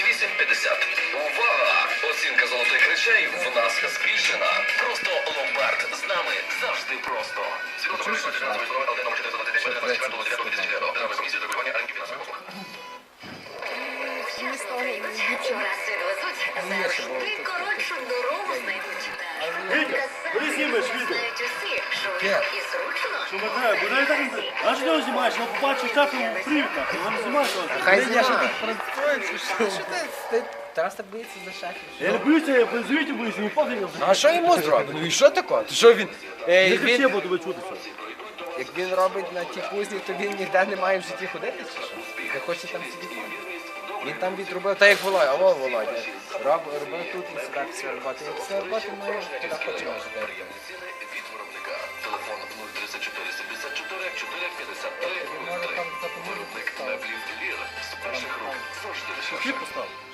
3850. Увага! Оцінка золотих речей в нас збільшена. Просто ломбард з нами завжди просто. Раз відвезуть, завжди коротшу дорогу знайдуть. Вітя, куди знімеш відео? Знають усі, що і зручно. Що Матео, бо я так А що ти знімаєш? Ну побачиш так, ну привітно. Його не знімаєш. його. Хай Я знімає. Що ти? ти- Тарас так боїться за шефів. Я не боюся, я без боюся, не. Ну а що йому зробить? Ну і що таке? То що він? Е, Не тебе чути що. як він робить на тій кузні, то він ніде не має в житті ходити чи що? Не хоче там сидіти? Він там відробив, так як Володя, о Володя, роб, робив тут і сюди після роботи. Як після роботи має куди хоче може 74 453 там допомогти. Виробник меблів Лір. З перших рук завжди дешевше.